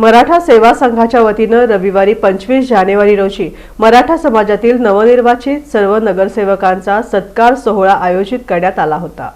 मराठा सेवा संघाच्या वतीनं रविवारी पंचवीस जानेवारी रोजी मराठा समाजातील नवनिर्वाचित सर्व नगरसेवकांचा सत्कार सोहळा आयोजित करण्यात आला होता.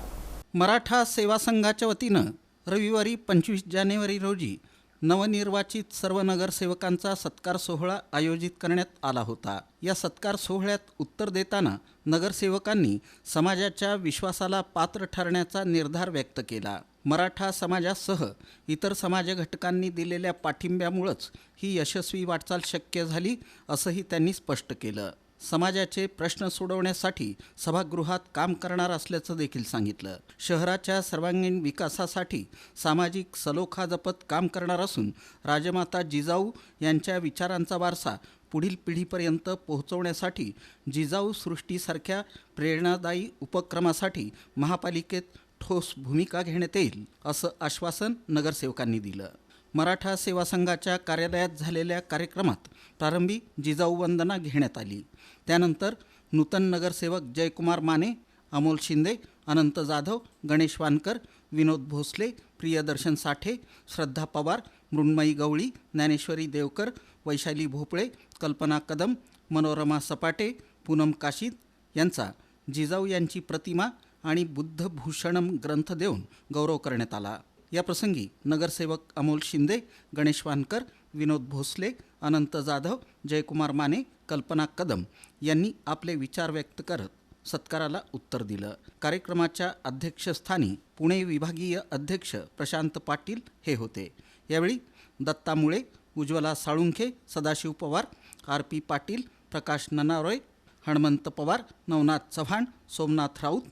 मराठा सेवा संघाच्या वतीनं रविवारी पंचवीस जानेवारी रोजी नवनिर्वाचित सर्व नगरसेवकांचा सत्कार सोहळा आयोजित करण्यात आला होता. या सत्कार सोहळ्यात उत्तर देताना नगरसेवकांनी समाजाच्या विश्वासाला पात्र ठरण्याचा निर्धार व्यक्त केला. मराठा समाजासह इतर समाज घटकांनी दिलेल्या पाठिंब्यामुळंच ही यशस्वी वाटचाल शक्य झाली असंही त्यांनी स्पष्ट केलं. समाजाचे प्रश्न सोडवण्यासाठी सभागृहात काम करणार असल्याचं देखील सांगितलं. शहराच्या सर्वांगीण विकासासाठी सामाजिक सलोखा जपत काम करणार असून राजमाता जिजाऊ यांच्या विचारांचा वारसा पुढील पिढीपर्यंत पोहोचवण्यासाठी जिजाऊ सृष्टीसारख्या प्रेरणादायी उपक्रमासाठी महापालिकेत ठोस भूमिका घेण्यात येईल असं आश्वासन नगरसेवकांनी दिलं. मराठा सेवा संघाच्या कार्यालयात झालेल्या कार्यक्रमात प्रारंभी जिजाऊ वंदना घेण्यात आली. त्यानंतर नूतन नगरसेवक जयकुमार माने अमोल शिंदे अनंत जाधव गणेश वानकर विनोद भोसले प्रियदर्शन साठे श्रद्धा पवार मृण्मयी गवळी ज्ञानेश्वरी देवकर वैशाली भोपळे कल्पना कदम मनोरमा सपाटे पूनम काशीद यांचा जिजाऊ यांची प्रतिमा आणि बुद्धभूषणम ग्रंथ देऊन गौरव करण्यात आला. या प्रसंगी नगरसेवक अमोल शिंदे गणेश वानकर विनोद भोसले अनंत जाधव जयकुमार माने कल्पना कदम यांनी आपले विचार व्यक्त करत सत्काराला उत्तर दिलं. कार्यक्रमाच्या अध्यक्षस्थानी पुणे विभागीय अध्यक्ष प्रशांत पाटील हे होते. यावेळी दत्ता मुळे उज्ज्वला साळुंखे सदाशिव पवार आर पी पाटील प्रकाश ननारोय हणमंत पवार नवनाथ चव्हाण सोमनाथ राऊत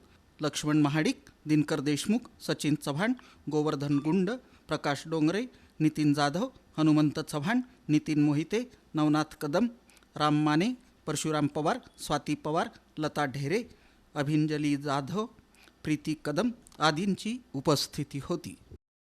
लक्ष्मण महाडिक दिनकर देशमुख सचिन चव्हाण गोवर्धन गुंड प्रकाश डोंगरे नितीन जाधव हनुमंत चव्हाण नितीन मोहिते नवनाथ कदम राम माने परशुराम पवार स्वाती पवार लता ढेरे अभिंजली जाधव प्रीती कदम आदींची उपस्थिती होती.